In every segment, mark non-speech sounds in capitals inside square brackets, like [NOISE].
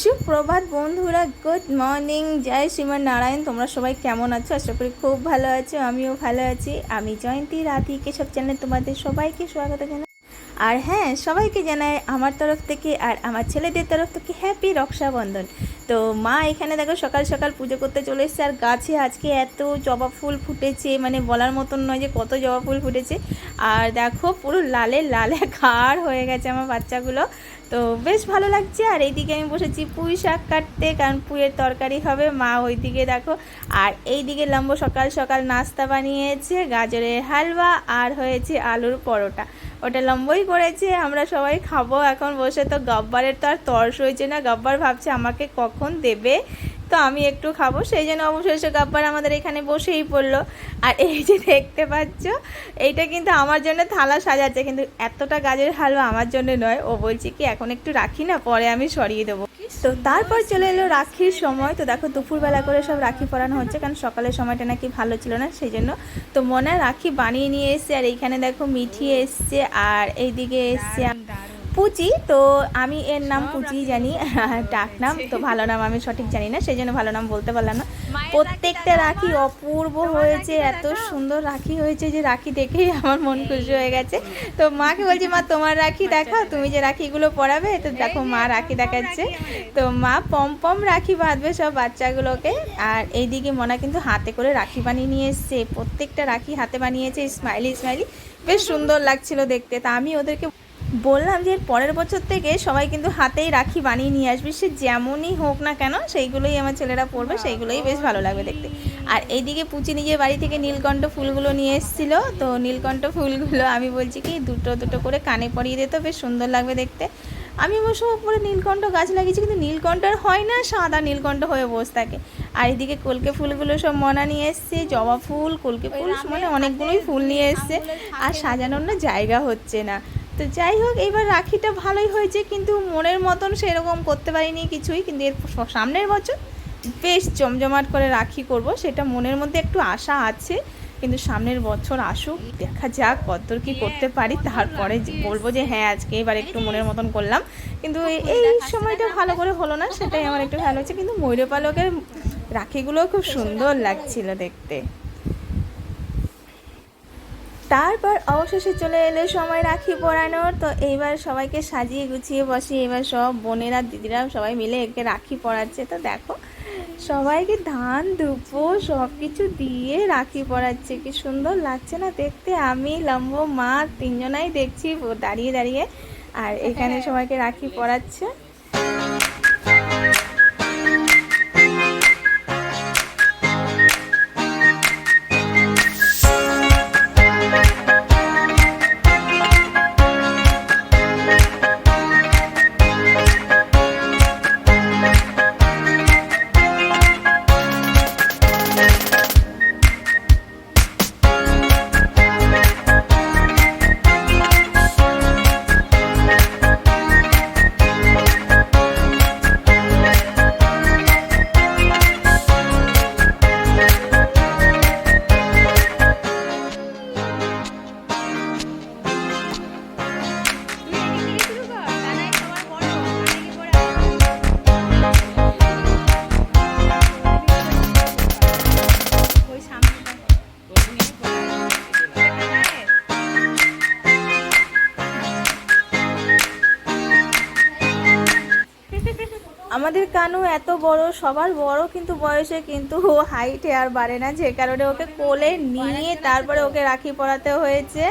সুপ্রভাত বন্ধুরা good morning জয় শ্রীমান নারায়ণ তোমরা সবাই কেমন আছো? আশা করি খুব ভালো আছো, আমিও ভালো আছি। আমি জয়ন্তী রাধি কেশব চ্যানেলে তোমাদের সবাইকে স্বাগত জানাই। আর হ্যাঁ সবাইকে জানাই আমার তরফ থেকে আর আমার ছেলেদের তরফ থেকে হ্যাপি রক্ষাবন্ধন। তো মা এখানে দেখো সকাল সকাল পুজো করতে চলে এসেছে, আর গাছে আজকে এত জবা ফুল ফুটেছে মানে বলার মতন নয় যে কত জবা ফুল ফুটেছে। আর দেখো পুরো লালে লালে [LAUGHS] খাড় হয়ে গেছে আমার বাচ্চাগুলো। তো বেশ ভালো লাগছে। আর এইদিকে আমি বসেছি পুঁই শাক কাটতে, কারণ পুঁয়ের তরকারি হবে। মা ওইদিকে দেখো, আর এইদিকে লম্ব সকাল সকাল নাস্তা বানিয়েছে গাজরের হালুয়া, আর হয়েছে আলুর পরোটা। ওটা লম্বই করেছে আমরা সবাই খাব। এখন বসে তো গাব্বারের তো আর তর্স হয়েছে না। গাব্বার ভাবছে আমাকে কখন দেবে? তো আমি একটু খাব। সেই জন্য অবশেষে গাব্বার আমাদের এখানে বসেই পড়ল। আর এই যে দেখতে পাচ্ছ, এইটা কিন্তু আমার জন্য থালা সাজাচ্ছে। কিন্তু এতটা গাজের হালুয়া আমার জন্য নয়। ও বলছে কি, এখন একটু রাখি না, পরে আমি সরিয়ে দেবো। তো তারপর চলে এলো রাখির সময়। তো দেখো দুপুরবেলা করে সব রাখি পরানো হচ্ছে কারণ সকালের সময়টা নাকি ভালো ছিল না সেই জন্য। তো মনে হয় রাখি বানিয়ে নিয়ে এসছে আর এইখানে দেখো মিঠি এসছে আর এইদিকে এসছে পুচি। তো আমি এর নাম পুচি জানি ডাক নাম তো ভালো নাম আমি সঠিক জানি না সেই জন্য ভালো নাম বলতে পারলাম না। প্রত্যেকটা রাখি অপূর্ব হয়েছে, এত সুন্দর রাখি হয়েছে যে রাখি দেখেই আমার মন খুশি হয়ে গেছে। তো মাকে বলছি, মা, তোমার রাখি দেখাও, তুমি যে রাখিগুলো পরাবে, তো দেখো মা রাখি দেখাচ্ছে। তো মা পম পম রাখি বাঁধবে সব বাচ্চাগুলোকে, আর এইদিকে মনা কিন্তু হাতে করে রাখি বানিয়ে নিয়ে এসছে। প্রত্যেকটা রাখি হাতে বানিয়েছে স্মাইলি স্মাইলি বেশ সুন্দর লাগছিল দেখতে। তা আমি ওদেরকে বললাম যে এর পরের বছর থেকে সবাই কিন্তু হাতেই রাখি বানিয়ে নিয়ে আসবে। সে যেমনই হোক না কেন সেইগুলোই আমার ছেলেরা পরবে সেইগুলোই বেশ ভালো লাগবে দেখতে। আর এইদিকে পুচি নিজের বাড়ি থেকে নীলকণ্ঠ ফুলগুলো নিয়ে এসেছিল। তো নীলকণ্ঠ ফুলগুলো আমি বলছি কি দুটো দুটো করে কানে পরিয়ে দিতে বেশ সুন্দর লাগবে দেখতে। আমি অবশ্য উপরে নীলকণ্ঠ গাছ লাগিয়েছি কিন্তু নীলকণ্ঠ আর হয় না সাদা নীলকণ্ঠ হয়ে বসে থাকে। আর এদিকে কলকে ফুলগুলো সব মনা নিয়ে এসছে জবা ফুল কলকে ফুল মানে অনেকগুলোই ফুল নিয়ে এসছে। আর সাজানোর না জায়গা হচ্ছে না। তো যাই হোক, এবার রাখিটা ভালোই হয়েছে, কিন্তু মনের মতন সেরকম করতে পারিনি কিছুই, কিন্তু এর সামনের বছর বেশ জমজমাট করে রাখি করব, সেটা মনের মধ্যে একটু আশা আছে, কিন্তু সামনের বছর আসুক, দেখা যাক কতদূর কি করতে পারি, তারপরে বলব যে হ্যাঁ আজকে এবার একটু মনের মতন করলাম, কিন্তু এই- সময়টা ভালো করে হলো না, সেটাই আমার একটু ভালো হচ্ছে, কিন্তু ময়ূরপালকের রাখিগুলো খুব সুন্দর লাগছিল দেখতে। তারপর অবশেষে চলে এলো সময় রাখি পরানোর। তো এইবার সবাইকে সাজিয়ে গুছিয়ে বসি এবার সব বোনেরা দিদিরা সবাই মিলে একে রাখি পরাচ্ছে। তো দেখো সবাইকে ধান ধুপো সব কিছু দিয়ে রাখি পরাচ্ছে। কি সুন্দর লাগছে না দেখতে? আমি লম্ব মা তিনজনাই দেখছি দাঁড়িয়ে দাঁড়িয়ে। আর এখানে সবাইকে রাখি পরাচ্ছে। আমাদের কানু এত বড়, সবার বড় কিন্তু বয়সে কিন্তু ও হাইটে আর বাড়ে না। যে কারণে ওকে কোলে নিয়ে তারপরে ওকে রাখি পরাতে হয়েছে।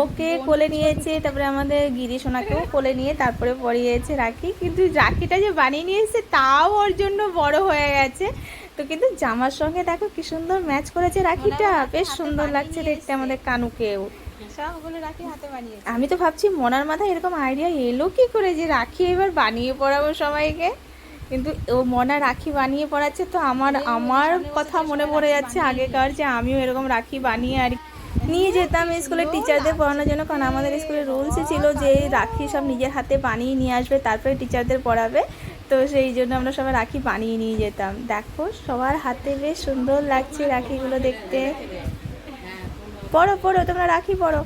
ওকে কোলে নিয়েছে, তারপরে আমাদের গিরি সোনাকেও কোলে নিয়ে তারপরে পরিয়েছে রাখি। কিন্তু রাখিটা যে বানিয়ে নিয়েছে তাও ওর জন্য বড় হয়ে গেছে। তো কিন্তু জামার সঙ্গে দেখো কি সুন্দর ম্যাচ করেছে রাখিটা। বেশ সুন্দর লাগছে দেখতে আমাদের কানুকেও। আমি তো ভাবছি মনার মাথায় এরকম আইডিয়া এলো কি করে যে রাখি এবার বানিয়ে পড়াবো সবাইকে? কিন্তু ও মনা রাখি বানিয়ে পড়াচ্ছে তো আমার আমার কথা মনে পড়ে যাচ্ছে আগেকার যে আমিও এরকম রাখি বানিয়ে আর নিয়ে যেতাম স্কুলের টিচারদের পড়ানোর জন্য কারণ আমাদের স্কুলের রুলসই ছিল যে রাখি সব নিজের হাতে বানিয়ে নিয়ে আসবে তারপরে টিচারদের পড়াবে। তো সেই জন্য আমরা সবাই রাখি বানিয়ে নিয়ে যেতাম। দেখো সবার হাতে বেশ সুন্দর লাগছে রাখিগুলো দেখতে। পড়ো পড়ো তোমরা রাখি পড়ো।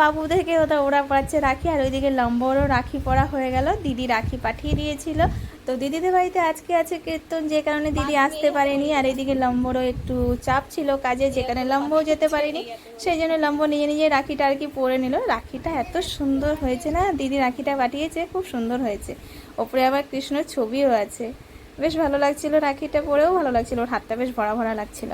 বাবুদেরকে ওটা ওরা পড়াচ্ছে রাখি, আর ওইদিকে লম্বরও রাখি পরা হয়ে গেল। দিদি রাখি পাঠিয়ে দিয়েছিল। তো দিদিদের বাড়িতে আজকে আছে কীর্তন, যে কারণে দিদি আসতে পারেনি, আর এদিকে লম্বরও একটু চাপ ছিল কাজে যেখানে লম্বও যেতে পারেনি। সেই জন্য লম্ব নিজে নিজে রাখিটা আর কি পরে নিল। রাখিটা এত সুন্দর হয়েছে না, দিদি রাখিটা পাঠিয়েছে, খুব সুন্দর হয়েছে। ওপরে আবার কৃষ্ণর ছবিও আছে। বেশ ভালো লাগছিল রাখিটা পরেও, ভালো লাগছিল, ওর হাতটা বেশ ভরা ভরা লাগছিল।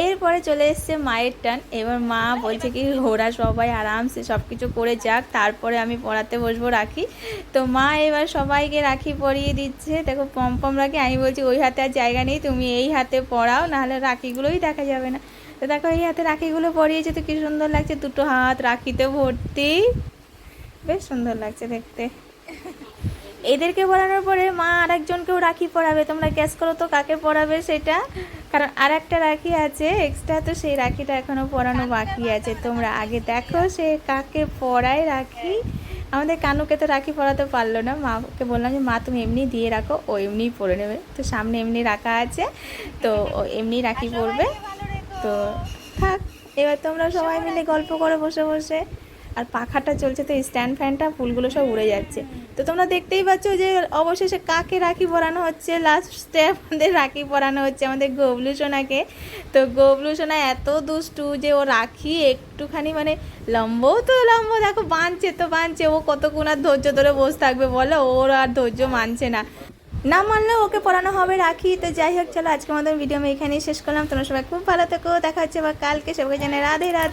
এরপরে চলে এসছে মায়ের টান। এবার মা বলছে কি, ওরা সবাই আরামসে সব কিছু করে যাক, তারপরে আমি পড়াতে বসবো রাখি। তো মা এবার সবাইকে রাখি পরিয়ে দিচ্ছে। দেখো পম পম রাখি, আমি বলছি, ওই হাতে আর জায়গা নেই, তুমি এই হাতে পড়াও, নাহলে রাখিগুলোই দেখা যাবে না। তো দেখো, এই হাতে রাখিগুলো পরিয়েছে তো কি সুন্দর লাগছে, দুটো হাত রাখিতে ভর্তি। বেশ সুন্দর লাগছে দেখতে। এদেরকে পড়ানোর পরে মা আরেকজনকেও রাখি পড়াবে। তোমরা গ্যাস করো তো কাকে পড়াবে সেটা। কারণ আর একটা রাখি আছে এক্সট্রা তো সেই রাখিটা এখনও পরানো বাকি আছে। তোমরা আগে দেখো সে কাকে পড়ায় রাখি। আমাদের কানুকে তো রাখি পড়াতে পারল না। মাকে বললাম যে মা তুমি এমনি দিয়ে রাখো ও এমনিই পরে নেবে। তো সামনে এমনি রাখা আছে তো ও এমনি রাখি পরবে। তো থাক এবার তোমরা সবাই মিলে গল্প করো বসে বসে। আর পাখাটা চলছে তো স্ট্যান্ড ফ্যানটা ফুলগুলো সব উড়ে যাচ্ছে। তো তোমরা দেখতেই পাচ্ছ যে অবশেষে কাকে রাখি পরানো হচ্ছে? লাস্টে আমাদের রাখি পরানো হচ্ছে আমাদের গবলু সোনাকে। তো গবলু সোনা এত দুষ্টু যে ও রাখি একটুখানি মানে লম্বও তো লম্ব, দেখো বাঁধছে তো বাঁধছে। ও কতক্ষণ আর ধৈর্য ধরে বসে থাকবে বলো? ওর আর ধৈর্য মানছে না। না মানলেও ওকে পড়ানো হবে রাখি। তো যাই হোক, চলো আজকে আমাদের ভিডিও আমি এখানেই শেষ করলাম। তোমরা সবাই খুব ভালো থেকো। দেখা হচ্ছে বা কালকে। সবাই জানে রাধে রাধে।